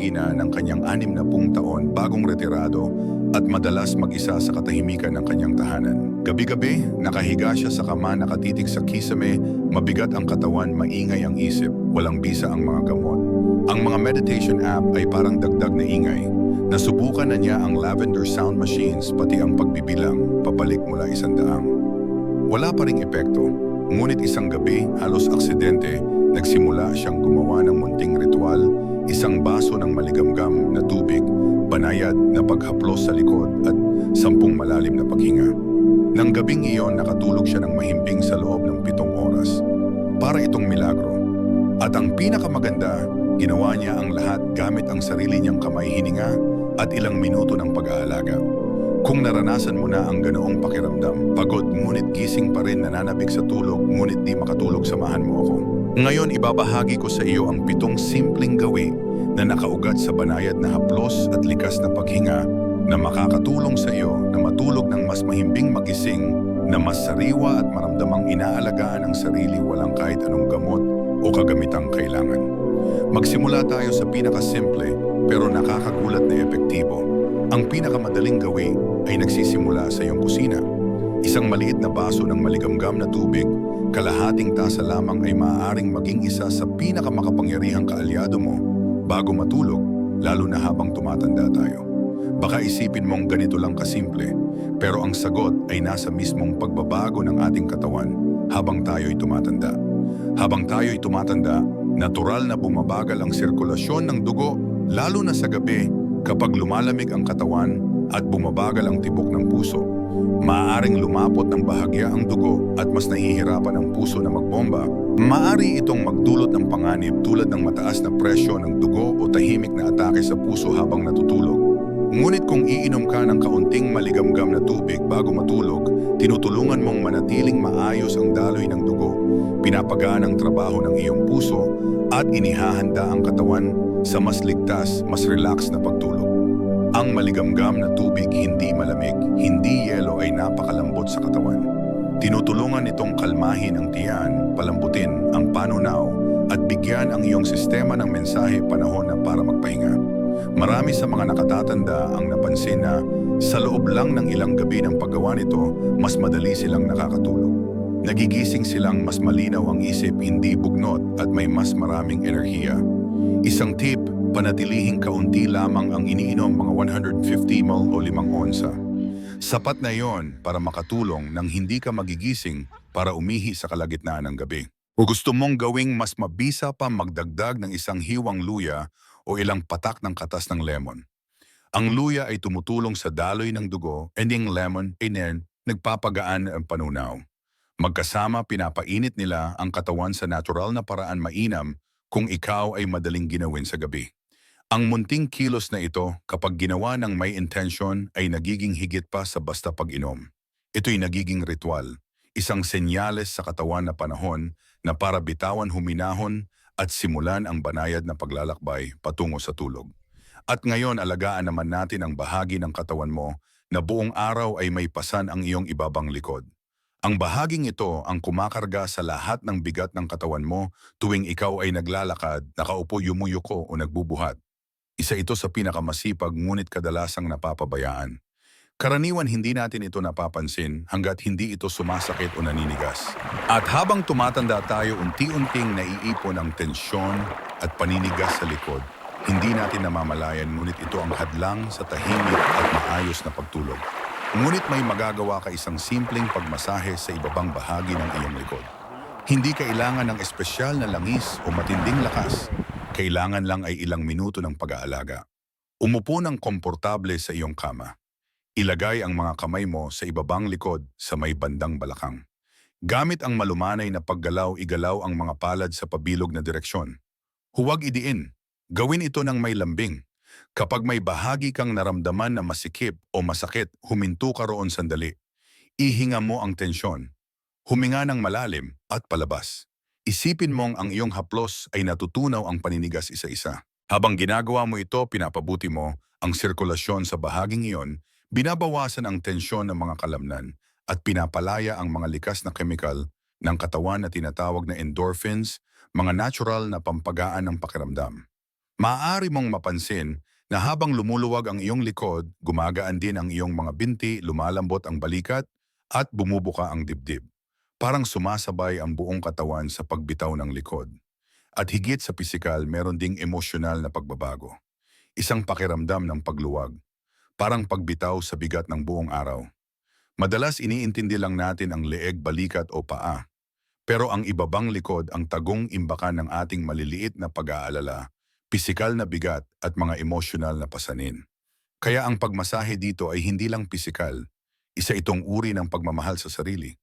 bahagi na ng kanyang anim na pung taon bagong retirado at madalas mag-isa sa katahimikan ng kanyang tahanan. Gabi-gabi, nakahiga siya sa kama nakatitig sa kisame, mabigat ang katawan, maingay ang isip, walang bisa ang mga gamot. Ang mga meditation app ay parang dagdag na ingay. Nasubukan na niya ang lavender sound machines pati ang pagbibilang pabalik mula isandaang. Wala pa ring epekto, ngunit isang gabi, halos aksidente, nagsimula siyang gumawa ng munting ritual, isang baso ng maligamgam na tubig, banayad na paghaplos sa likod at sampung malalim na paghinga. Nang gabing iyon, nakatulog siya ng mahimbing sa loob ng pitong oras. Para itong milagro. At ang pinakamaganda, ginawa niya ang lahat gamit ang sarili niyang kamay hininga at ilang minuto ng pag-aalaga. Kung naranasan mo na ang ganoong pakiramdam, pagod ngunit gising pa rin nananabik sa tulog ngunit di makatulog samahan mo ako. Ngayon ibabahagi ko sa iyo ang pitong simpleng gawi na nakaugat sa banayad na haplos at likas na paghinga na makakatulong sa iyo na matulog ng mas mahimbing magising na mas sariwa at maramdamang inaalagaan ang sarili walang kahit anong gamot o kagamitang kailangan. Magsimula tayo sa pinakasimple pero nakakagulat na epektibo. Ang pinakamadaling gawi ay nagsisimula sa iyong kusina. Isang maliit na baso ng maligamgam na tubig, kalahating tasa lamang ay maaaring maging isa sa pinakamakapangyarihang kaalyado mo bago matulog, lalo na habang tumatanda tayo. Baka isipin mong ganito lang kasimple, pero ang sagot ay nasa mismong pagbabago ng ating katawan habang tayo'y tumatanda. Habang tayo'y tumatanda, natural na bumabagal ang sirkulasyon ng dugo lalo na sa gabi kapag lumalamig ang katawan at bumabagal ang tibok ng puso. Maaaring lumapot ng bahagya ang dugo at mas nahihirapan ang puso na magbomba. Maari itong magdulot ng panganib tulad ng mataas na presyo ng dugo o tahimik na atake sa puso habang natutulog. Ngunit kung iinom ka ng kaunting maligamgam na tubig bago matulog, tinutulungan mong manatiling maayos ang daloy ng dugo, pinapagaan ang trabaho ng iyong puso, at inihahanda ang katawan sa mas ligtas, mas relax na pagtulog. Ang maligamgam na tubig hindi malamig, hindi yelo ay napakalambot sa katawan. Tinutulungan itong kalmahin ang tiyan, palambutin ang panunaw, at bigyan ang iyong sistema ng mensahe panahon na para magpahinga. Marami sa mga nakatatanda ang napansin na sa loob lang ng ilang gabi ng paggawa nito, mas madali silang nakakatulog. Nagigising silang mas malinaw ang isip, hindi bugnot at may mas maraming enerhiya. Isang tip, panatilihing kaunti lamang ang iniinom mga 150 ml o 5 onsa. Sapat na yon para makatulong nang hindi ka magigising para umihi sa kalagitnaan ng gabi. O gusto mong gawing mas mabisa pa magdagdag ng isang hiwang luya o ilang patak ng katas ng lemon. Ang luya ay tumutulong sa daloy ng dugo and yung lemon ay nen, nagpapagaan ang panunaw. Magkasama pinapainit nila ang katawan sa natural na paraan mainam kung ikaw ay madaling ginawin sa gabi. Ang munting kilos na ito kapag ginawa ng may intention ay nagiging higit pa sa basta pag-inom. Ito'y nagiging ritual, isang senyales sa katawan na panahon na para bitawan huminahon at simulan ang banayad na paglalakbay patungo sa tulog. At ngayon alagaan naman natin ang bahagi ng katawan mo na buong araw ay may pasan ang iyong ibabang likod. Ang bahaging ito ang kumakarga sa lahat ng bigat ng katawan mo tuwing ikaw ay naglalakad, nakaupo yumuyuko o nagbubuhat. Isa ito sa pinakamasipag ngunit kadalasang napapabayaan. Karaniwan hindi natin ito napapansin hanggat hindi ito sumasakit o naninigas. At habang tumatanda tayo unti-unting naiipon ang tensyon at paninigas sa likod, hindi natin namamalayan ngunit ito ang hadlang sa tahimik at maayos na pagtulog. Ngunit may magagawa ka isang simpleng pagmasahe sa ibabang bahagi ng iyong likod. Hindi kailangan ng espesyal na langis o matinding lakas. Kailangan lang ay ilang minuto ng pag-aalaga. Umupo ng komportable sa iyong kama. Ilagay ang mga kamay mo sa ibabang likod sa may bandang balakang. Gamit ang malumanay na paggalaw, igalaw ang mga palad sa pabilog na direksyon. Huwag idiin. Gawin ito ng may lambing. Kapag may bahagi kang naramdaman na masikip o masakit, huminto ka roon sandali. Ihinga mo ang tensyon. Huminga ng malalim at palabas. Isipin mong ang iyong haplos ay natutunaw ang paninigas isa-isa. Habang ginagawa mo ito, pinapabuti mo ang sirkulasyon sa bahaging iyon, binabawasan ang tensyon ng mga kalamnan at pinapalaya ang mga likas na kemikal ng katawan na tinatawag na endorphins, mga natural na pampagaan ng pakiramdam. Maaari mong mapansin na habang lumuluwag ang iyong likod, gumagaan din ang iyong mga binti, lumalambot ang balikat, at bumubuka ang dibdib. Parang sumasabay ang buong katawan sa pagbitaw ng likod. At higit sa pisikal, meron ding emosyonal na pagbabago. Isang pakiramdam ng pagluwag. Parang pagbitaw sa bigat ng buong araw. Madalas iniintindi lang natin ang leeg, balikat o paa. Pero ang ibabang likod ang tagong imbakan ng ating maliliit na pag-aalala, pisikal na bigat at mga emosyonal na pasanin. Kaya ang pagmasahe dito ay hindi lang pisikal, isa itong uri ng pagmamahal sa sarili.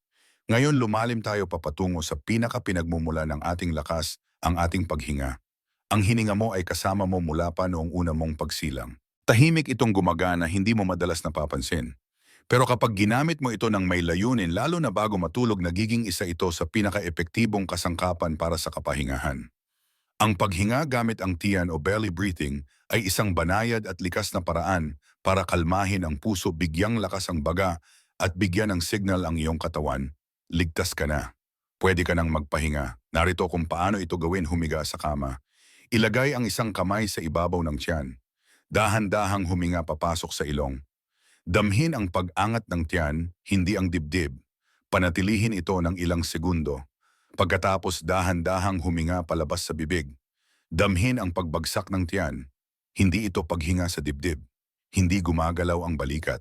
Ngayon lumalim tayo papatungo sa pinaka-pinagmumula ng ating lakas, ang ating paghinga. Ang hininga mo ay kasama mo mula pa noong una mong pagsilang. Tahimik itong gumagana, hindi mo madalas napapansin. Pero kapag ginamit mo ito ng may layunin, lalo na bago matulog, nagiging isa ito sa pinaka-epektibong kasangkapan para sa kapahingahan. Ang paghinga gamit ang tiyan o belly breathing ay isang banayad at likas na paraan para kalmahin ang puso, bigyang lakas ang baga at bigyan ng signal ang iyong katawan. Ligtas ka na. Pwede ka nang magpahinga. Narito kung paano ito gawin humiga sa kama. Ilagay ang isang kamay sa ibabaw ng tiyan. Dahan-dahang huminga papasok sa ilong. Damhin ang pag-angat ng tiyan, hindi ang dibdib. Panatilihin ito ng ilang segundo. Pagkatapos dahan-dahang huminga palabas sa bibig. Damhin ang pagbagsak ng tiyan. Hindi ito paghinga sa dibdib. Hindi gumagalaw ang balikat.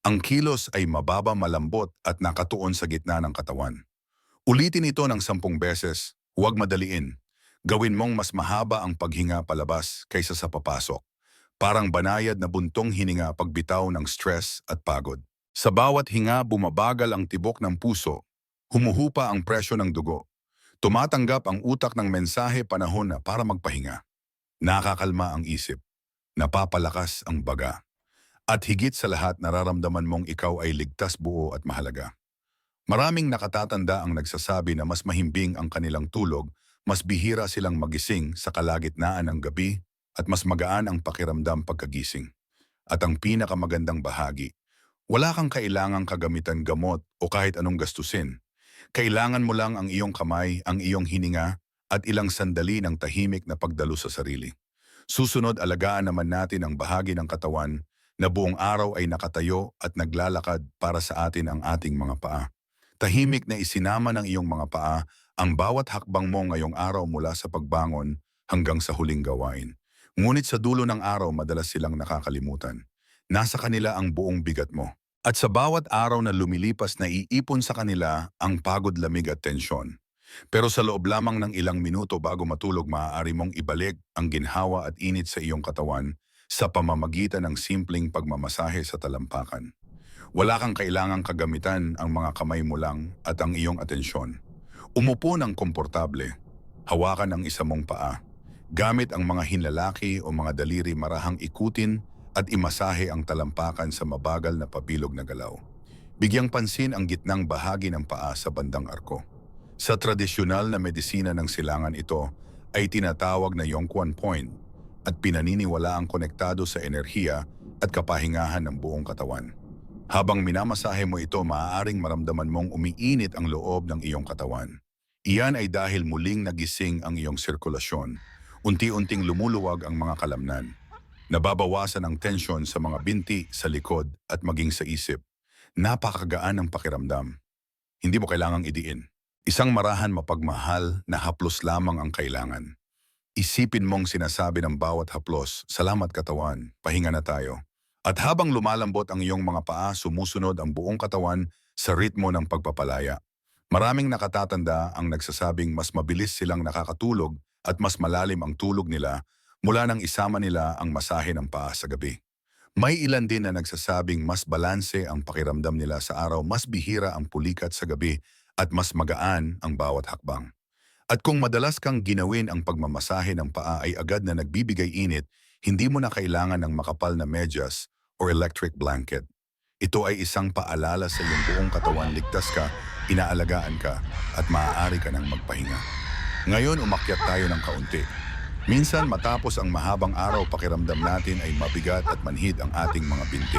Ang kilos ay mababa malambot at nakatuon sa gitna ng katawan. Ulitin ito ng sampung beses, huwag madaliin. Gawin mong mas mahaba ang paghinga palabas kaysa sa papasok. Parang banayad na buntong hininga pagbitaw ng stress at pagod. Sa bawat hinga bumabagal ang tibok ng puso, humuhupa ang presyo ng dugo. Tumatanggap ang utak ng mensahe panahon na para magpahinga. Nakakalma ang isip. Napapalakas ang baga. At higit sa lahat nararamdaman mong ikaw ay ligtas buo at mahalaga. Maraming nakatatanda ang nagsasabi na mas mahimbing ang kanilang tulog, mas bihira silang magising sa kalagitnaan ng gabi at mas magaan ang pakiramdam pagkagising. At ang pinakamagandang bahagi, wala kang kailangang kagamitan gamot o kahit anong gastusin. Kailangan mo lang ang iyong kamay, ang iyong hininga, at ilang sandali ng tahimik na pagdalo sa sarili. Susunod alagaan naman natin ang bahagi ng katawan na buong araw ay nakatayo at naglalakad para sa atin ang ating mga paa. Tahimik na isinama ng iyong mga paa ang bawat hakbang mo ngayong araw mula sa pagbangon hanggang sa huling gawain. Ngunit sa dulo ng araw madalas silang nakakalimutan. Nasa kanila ang buong bigat mo. At sa bawat araw na lumilipas na iipon sa kanila ang pagod, lamig at tensyon. Pero sa loob lamang ng ilang minuto bago matulog maaari mong ibalik ang ginhawa at init sa iyong katawan sa pamamagitan ng simpleng pagmamasahe sa talampakan. Wala kang kailangang kagamitan ang mga kamay mo lang at ang iyong atensyon. Umupo ng komportable. Hawakan ang isa mong paa. Gamit ang mga hinlalaki o mga daliri marahang ikutin at imasahe ang talampakan sa mabagal na pabilog na galaw. Bigyang pansin ang gitnang bahagi ng paa sa bandang arko. Sa tradisyonal na medisina ng silangan ito ay tinatawag na Yongquan Point at pinaniniwala ang konektado sa enerhiya at kapahingahan ng buong katawan. Habang minamasahe mo ito, maaaring maramdaman mong umiinit ang loob ng iyong katawan. Iyan ay dahil muling nagising ang iyong sirkulasyon. Unti-unting lumuluwag ang mga kalamnan. Nababawasan ang tensyon sa mga binti, sa likod at maging sa isip. Napakagaan ng pakiramdam. Hindi mo kailangang idiin. Isang marahan mapagmahal na haplos lamang ang kailangan. Isipin mong sinasabi ng bawat haplos, salamat katawan, pahinga na tayo. At habang lumalambot ang iyong mga paa, sumusunod ang buong katawan sa ritmo ng pagpapalaya. Maraming nakatatanda ang nagsasabing mas mabilis silang nakakatulog at mas malalim ang tulog nila mula nang isama nila ang masahe ng paa sa gabi. May ilan din na nagsasabing mas balanse ang pakiramdam nila sa araw, mas bihira ang pulikat sa gabi at mas magaan ang bawat hakbang. At kung madalas kang ginawin ang pagmamasahe ng paa ay agad na nagbibigay init, hindi mo na kailangan ng makapal na medyas or electric blanket. Ito ay isang paalala sa iyong buong katawan, ligtas ka, inaalagaan ka, at maaari ka ng magpahinga. Ngayon umakyat tayo ng kaunti. Minsan matapos ang mahabang araw pakiramdam natin ay mabigat at manhid ang ating mga binti.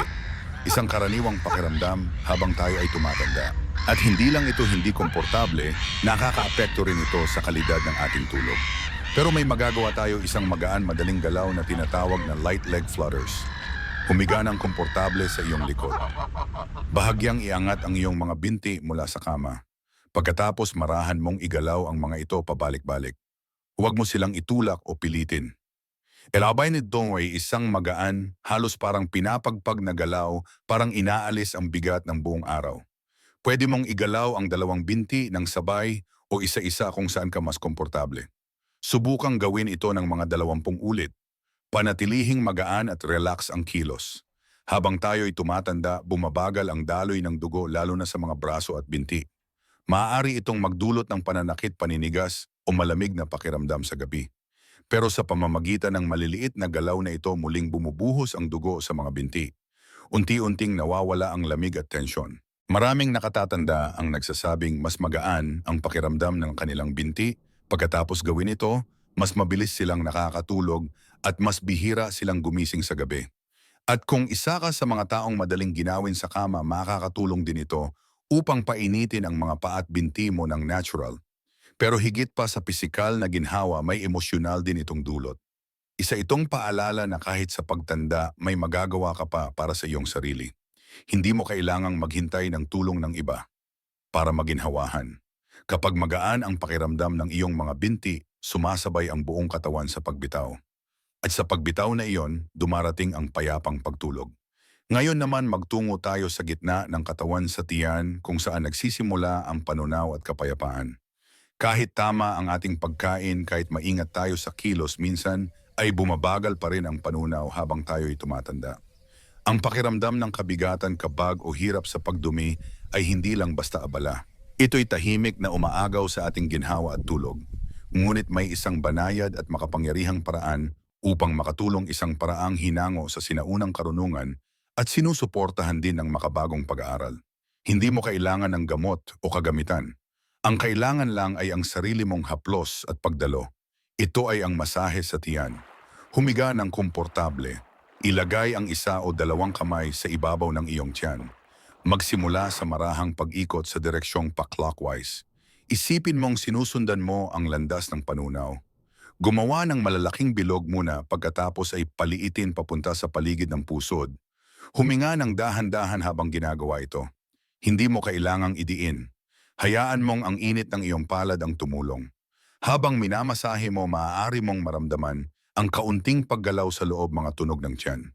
Isang karaniwang pakiramdam habang tayo ay tumatanda. At hindi lang ito hindi komportable, nakakaapekto rin ito sa kalidad ng ating tulog. Pero may magagawa tayo isang magaan madaling galaw na tinatawag na light leg flutters. Humiga ng komportable sa iyong likod. Bahagyang iangat ang iyong mga binti mula sa kama. Pagkatapos marahan mong igalaw ang mga ito pabalik-balik. Huwag mo silang itulak o pilitin. Elabay ni Dongwei isang magaan, halos parang pinapagpag na galaw, parang inaalis ang bigat ng buong araw. Pwede mong igalaw ang dalawang binti ng sabay o isa-isa kung saan ka mas komportable. Subukang gawin ito ng mga dalawampung ulit. Panatilihing magaan at relax ang kilos. Habang tayo'y tumatanda, bumabagal ang daloy ng dugo lalo na sa mga braso at binti. Maaari itong magdulot ng pananakit paninigas o malamig na pakiramdam sa gabi. Pero sa pamamagitan ng maliliit na galaw na ito muling bumubuhos ang dugo sa mga binti. Unti-unting nawawala ang lamig at tensyon. Maraming nakatatanda ang nagsasabing mas magaan ang pakiramdam ng kanilang binti. Pagkatapos gawin ito, mas mabilis silang nakakatulog at mas bihira silang gumising sa gabi. At kung isa ka sa mga taong madaling ginawin sa kama, makakatulong din ito upang painitin ang mga paa at binti mo ng natural. Pero higit pa sa pisikal na ginhawa, may emosyonal din itong dulot. Isa itong paalala na kahit sa pagtanda, may magagawa ka pa para sa iyong sarili. Hindi mo kailangang maghintay ng tulong ng iba para maginhawahan. Kapag magaan ang pakiramdam ng iyong mga binti, sumasabay ang buong katawan sa pagbitaw. At sa pagbitaw na iyon, dumarating ang payapang pagtulog. Ngayon naman magtungo tayo sa gitna ng katawan sa tiyan kung saan nagsisimula ang panunaw at kapayapaan. Kahit tama ang ating pagkain, kahit maingat tayo sa kilos, minsan ay bumabagal pa rin ang panunaw habang tayo'y tumatanda. Ang pakiramdam ng kabigatan, kabag o hirap sa pagdumi ay hindi lang basta abala. Ito'y tahimik na umaagaw sa ating ginhawa at tulog. Ngunit may isang banayad at makapangyarihang paraan upang makatulong isang paraang hinango sa sinaunang karunungan at sinusuportahan din ng makabagong pag-aaral. Hindi mo kailangan ng gamot o kagamitan. Ang kailangan lang ay ang sarili mong haplos at pagdalo. Ito ay ang masahe sa tiyan. Humiga ng komportable. Ilagay ang isa o dalawang kamay sa ibabaw ng iyong tiyan. Magsimula sa marahang pag-ikot sa direksyong pa-clockwise. Isipin mong sinusundan mo ang landas ng panunaw. Gumawa ng malalaking bilog muna pagkatapos ay paliitin papunta sa paligid ng pusod. Huminga ng dahan-dahan habang ginagawa ito. Hindi mo kailangang idiin. Hayaan mong ang init ng iyong palad ang tumulong. Habang minamasahe mo, maaari mong maramdaman ang kaunting paggalaw sa loob mga tunog ng tiyan.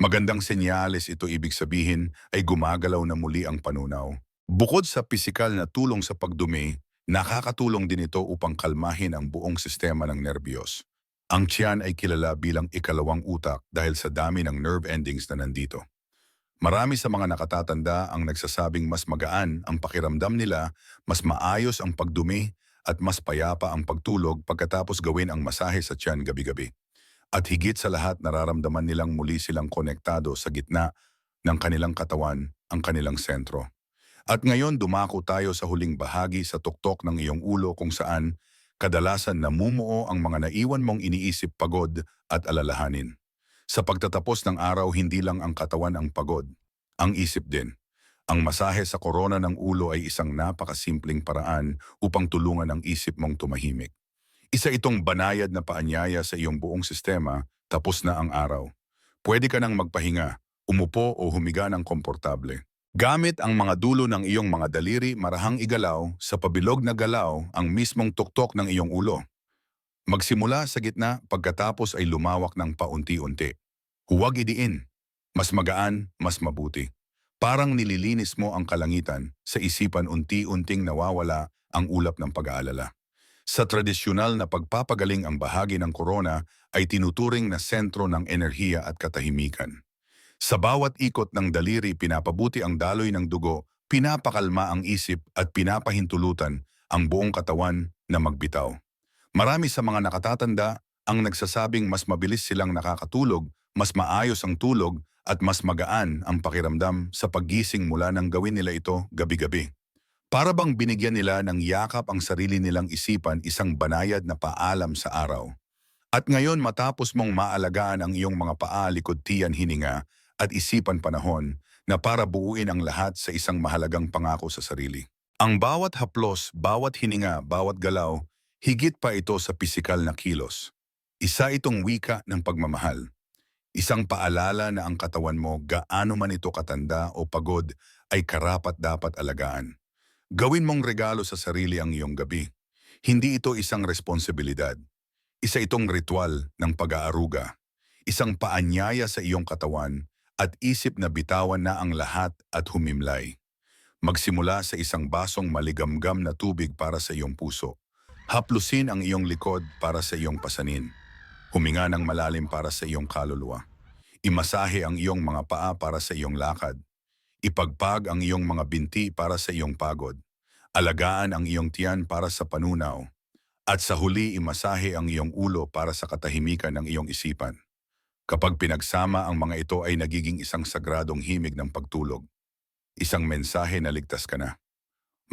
Magandang senyales ito ibig sabihin ay gumagalaw na muli ang panunaw. Bukod sa pisikal na tulong sa pagdumi, nakakatulong din ito upang kalmahin ang buong sistema ng nerbiyos. Ang tiyan ay kilala bilang ikalawang utak dahil sa dami ng nerve endings na nandito. Marami sa mga nakatatanda ang nagsasabing mas magaan ang pakiramdam nila, mas maayos ang pagdumi, at mas payapa ang pagtulog pagkatapos gawin ang masahe sa tiyan gabi-gabi. At higit sa lahat nararamdaman nilang muli silang konektado sa gitna ng kanilang katawan, ang kanilang sentro. At ngayon dumako tayo sa huling bahagi sa tuktok ng iyong ulo kung saan kadalasan namumuo ang mga naiwan mong iniisip pagod at alalahanin. Sa pagtatapos ng araw, hindi lang ang katawan ang pagod, ang isip din. Ang masahe sa korona ng ulo ay isang napakasimpleng paraan upang tulungan ang isip mong tumahimik. Isa itong banayad na paanyaya sa iyong buong sistema, tapos na ang araw. Pwede ka nang magpahinga, umupo o humiga ng komportable. Gamit ang mga dulo ng iyong mga daliri marahang igalaw sa pabilog na galaw ang mismong tuktok ng iyong ulo. Magsimula sa gitna pagkatapos ay lumawak ng paunti-unti. Huwag idiin. Mas magaan, mas mabuti. Parang nililinis mo ang kalangitan sa isipan unti-unting nawawala ang ulap ng pag-aalala. Sa tradisyonal na pagpapagaling ang bahagi ng korona ay tinuturing na sentro ng enerhiya at katahimikan. Sa bawat ikot ng daliri pinapabuti ang daloy ng dugo, pinapakalma ang isip at pinapahintulutan ang buong katawan na magbitaw. Marami sa mga nakatatanda ang nagsasabing mas mabilis silang nakakatulog, mas maayos ang tulog at mas magaan ang pakiramdam sa paggising mula nang gawin nila ito gabi-gabi. Para bang binigyan nila ng yakap ang sarili nilang isipan isang banayad na paalam sa araw. At ngayon matapos mong maalagaan ang iyong mga paa, likod, tiyan, hininga at isipan panahon na para buuin ang lahat sa isang mahalagang pangako sa sarili. Ang bawat haplos, bawat hininga, bawat galaw, Higit pa ito sa pisikal na kilos. Isa itong wika ng pagmamahal. Isang paalala na ang katawan mo gaano man ito katanda o pagod ay karapat dapat alagaan. Gawin mong regalo sa sarili ang iyong gabi. Hindi ito isang responsibilidad. Isa itong ritual ng pag-aaruga. Isang paanyaya sa iyong katawan at isip na bitawan na ang lahat at humimlay. Magsimula sa isang basong maligamgam na tubig para sa iyong puso. Haplusin ang iyong likod para sa iyong pasanin. Huminga ng malalim para sa iyong kaluluwa. Imasahe ang iyong mga paa para sa iyong lakad. Ipagpag ang iyong mga binti para sa iyong pagod. Alagaan ang iyong tiyan para sa panunaw. At sa huli, imasahe ang iyong ulo para sa katahimikan ng iyong isipan. Kapag pinagsama ang mga ito ay nagiging isang sagradong himig ng pagtulog. Isang mensahe na ligtas ka na.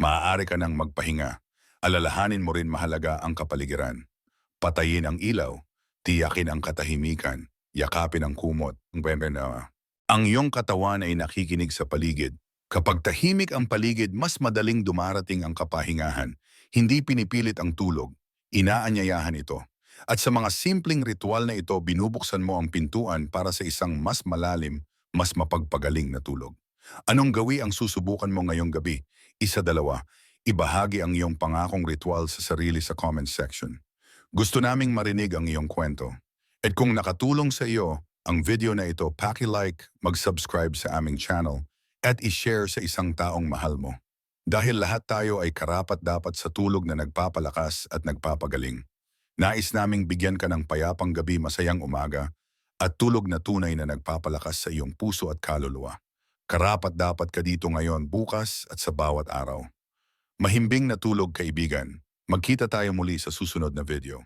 Maaari ka nang magpahinga. Alalahanin mo rin mahalaga ang kapaligiran. Patayin ang ilaw, tiyakin ang katahimikan, yakapin ang kumot. Na ang iyong katawan ay nakikinig sa paligid. Kapag tahimik ang paligid, mas madaling dumarating ang kapahingahan. Hindi pinipilit ang tulog, inaanyayahan ito. At sa mga simpleng ritual na ito, binubuksan mo ang pintuan para sa isang mas malalim, mas mapagpagaling na tulog. Anong gawi ang susubukan mo ngayong gabi? Isa dalawa, ibahagi ang iyong pangakong ritual sa sarili sa comment section. Gusto naming marinig ang iyong kwento. At kung nakatulong sa iyo ang video na ito, paki-like, mag-subscribe sa aming channel, at i-share sa isang taong mahal mo. Dahil lahat tayo ay karapat dapat sa tulog na nagpapalakas at nagpapagaling. Nais naming bigyan ka ng payapang gabi masayang umaga at tulog na tunay na nagpapalakas sa iyong puso at kaluluwa. Karapat dapat ka dito ngayon, bukas at sa bawat araw. Mahimbing na tulog kaibigan. Magkita tayo muli sa susunod na video.